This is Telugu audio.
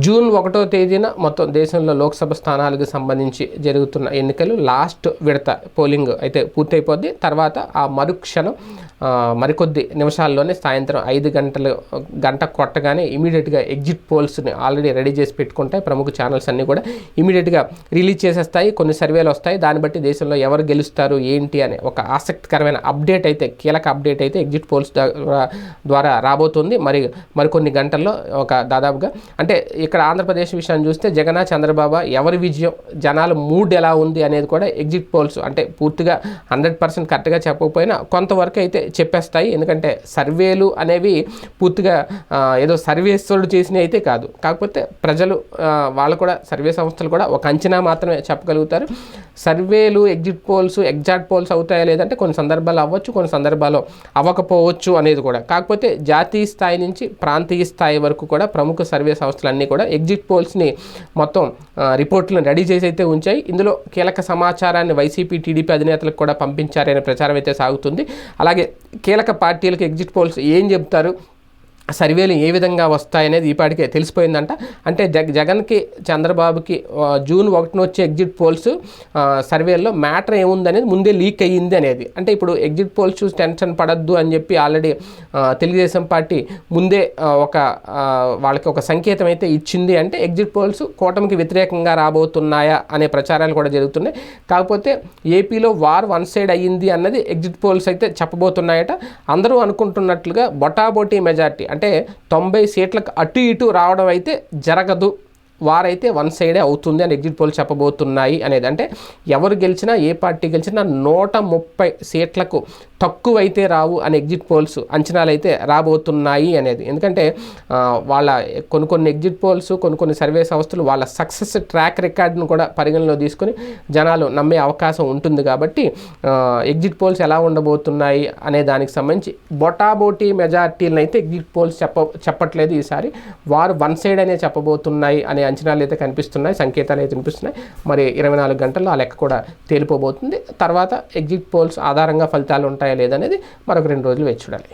జూన్ ఒకటో తేదీన మొత్తం దేశంలో లోక్సభ స్థానాలకు సంబంధించి జరుగుతున్న ఎన్నికలు లాస్ట్ విడత పోలింగ్ అయితే పూర్తయిపోద్ది. తర్వాత ఆ మరుక్షణం మరికొద్ది నిమిషాల్లోనే సాయంత్రం ఐదు గంటలు గంట కొట్టగానే ఇమీడియట్గా ఎగ్జిట్ పోల్స్ని ఆల్రెడీ రెడీ చేసి పెట్టుకుంటాయి. ప్రముఖ ఛానల్స్ అన్నీ కూడా ఇమీడియట్గా రిలీజ్ చేసేస్తాయి. కొన్ని సర్వేలు వస్తాయి. దాన్ని బట్టి దేశంలో ఎవరు గెలుస్తారు ఏంటి అనే ఒక ఆసక్తికరమైన అప్డేట్ అయితే కీలక అప్డేట్ అయితే ఎగ్జిట్ పోల్స్ ద్వారా ద్వారా రాబోతుంది. మరి మరికొన్ని గంటల్లో ఒక దాదాపుగా అంటే ఇక్కడ ఆంధ్రప్రదేశ్ విషయాన్ని చూస్తే జగన్ చంద్రబాబు ఎవరి విజయం జనాల మూడ్ ఎలా ఉంది అనేది కూడా ఎగ్జిట్ పోల్స్ అంటే పూర్తిగా హండ్రెడ్ పర్సెంట్ కరెక్ట్గా చెప్పకపోయినా కొంతవరకు అయితే చెప్పేస్తాయి. ఎందుకంటే సర్వేలు అనేవి పూర్తిగా ఏదో సర్వేస్తుడు చేసినవి అయితే కాదు. కాకపోతే ప్రజలు వాళ్ళు కూడా సర్వే సంస్థలు కూడా ఒక అంచనా మాత్రమే చెప్పగలుగుతారు. సర్వేలు ఎగ్జిట్ పోల్స్ ఎగ్జాక్ట్ పోల్స్ అవుతాయా లేదంటే కొన్ని సందర్భాలు అవ్వచ్చు కొన్ని సందర్భాలు అవ్వకపోవచ్చు అనేది కూడా. కాకపోతే జాతీయ స్థాయి నుంచి ప్రాంతీయ స్థాయి వరకు కూడా ప్రముఖ సర్వే సంస్థలన్నీ కూడా ఎగ్జిట్ పోల్స్ని మొత్తం రిపోర్ట్లను రెడీ చేసి అయితే ఉంచాయి. ఇందులో కీలక సమాచారాన్ని వైసీపీ టీడీపీ అధినేతలకు కూడా పంపించారనే ప్రచారం అయితే సాగుతుంది. అలాగే కీలక పార్టీలకు ఎగ్జిట్ పోల్స్ ఏం చెప్తారు? సర్వేలు ఏ విధంగా వస్తాయనేది ఈపాటికే తెలిసిపోయిందంట. అంటే జగ జగన్కి చంద్రబాబుకి జూన్ ఒకటిన వచ్చే ఎగ్జిట్ పోల్స్ సర్వేల్లో మ్యాటర్ ఏముందనేది ముందే లీక్ అయ్యింది అనేది. అంటే ఇప్పుడు ఎగ్జిట్ పోల్స్ చూసి టెన్షన్ పడద్దు అని చెప్పి ఆల్రెడీ తెలుగుదేశం పార్టీ ముందే ఒక వాళ్ళకి ఒక సంకేతం అయితే ఇచ్చింది. అంటే ఎగ్జిట్ పోల్స్ కూటమికి వ్యతిరేకంగా రాబోతున్నాయా అనే ప్రచారాలు కూడా జరుగుతున్నాయి. కాకపోతే ఏపీలో వార్ వన్ సైడ్ అయ్యింది అన్నది ఎగ్జిట్ పోల్స్ అయితే చెప్పబోతున్నాయట. అందరూ అనుకుంటున్నట్లుగా బొటాబోటీ మెజార్టీ అంటే తొంభై సీట్లకు అటు ఇటు రావడం అయితే జరగదు. వారైతే వన్ సైడే అవుతుంది అని ఎగ్జిట్ పోల్ చెప్పబోతున్నాయి అనేది అంటే ఎవరు గెలిచినా ఏ పార్టీ గెలిచినా నూట ముప్పై సీట్లకు తక్కువైతే రావు అని ఎగ్జిట్ పోల్స్ అంచనాలు అయితే రాబోతున్నాయి అనేది. ఎందుకంటే వాళ్ళ కొన్ని కొన్ని ఎగ్జిట్ పోల్స్ కొన్ని కొన్ని సర్వే సంస్థలు వాళ్ళ సక్సెస్ ట్రాక్ రికార్డును కూడా పరిగణలో తీసుకొని జనాలు నమ్మే అవకాశం ఉంటుంది కాబట్టి ఎగ్జిట్ పోల్స్ ఎలా ఉండబోతున్నాయి అనే దానికి సంబంధించి బొటాబోటీ మెజార్టీలను అయితే ఎగ్జిట్ పోల్స్ చెప్ప చెప్పట్లేదు ఈసారి. వారు వన్ సైడ్ అనే చెప్పబోతున్నాయి అనే అంచనాలు అయితే కనిపిస్తున్నాయి సంకేతాలు అయితే కనిపిస్తున్నాయి. మరి ఇరవై నాలుగు గంటల్లో ఆ లెక్క కూడా తేలిపోబోతుంది. తర్వాత ఎగ్జిట్ పోల్స్ ఆధారంగా ఫలితాలు ఉంటాయి లేదనేది మరొక రెండు రోజులు వేచి చూడాలి.